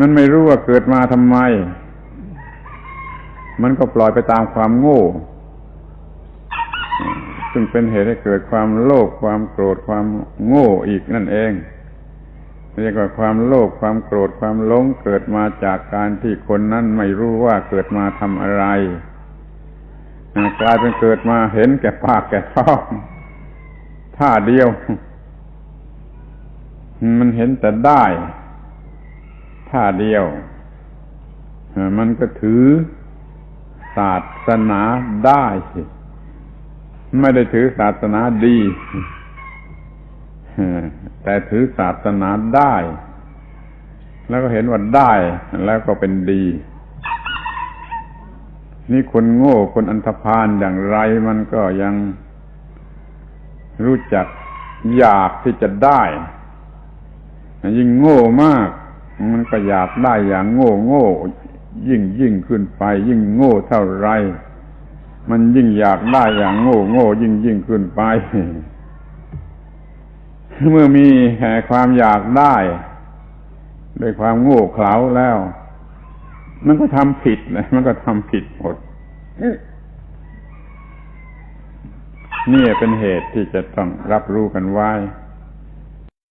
มันไม่รู้ว่าเกิดมาทำไม มันก็ปล่อยไปตามความโง่ ซึ่งเป็นเหตุให้เกิดความโลภความโกรธความโง่อีกนั่นเองเรียกว่าความโลภความโกรธความหลงเกิดมาจากการที่คนนั้นไม่รู้ว่าเกิดมาทำอะไรกลายเป็นเกิดมาเห็นแก่ปากแก่ท้องท่าเดียว มันเห็นแต่ได้ ท่าเดียว มันก็ถือศาสนาได้ ไม่ได้ถือศาสนาดี แต่ถือศาสนาได้ แล้วก็เห็นว่าได้ แล้วก็เป็นดี นี่คนโง่คนอันธพาลอย่างไรมันก็ยังรู้จักอยากที่จะได้ ยิ่งโง่มาก มันก็อยากได้อย่างโง่โง่ยิ่งยิ่งขึ้นไป ยิ่งโง่เท่าไร มันยิ่งอยากได้อย่างโง่โง่ยิ่งยิ่งขึ้นไป เมื่อมีแห่ความอยากได้ด้วยความโง่เขลาแล้ว มันก็ทำผิดนะมันก็ทำผิดหมดนี่เป็นเหตุที่จะต้องรับรู้กันไว้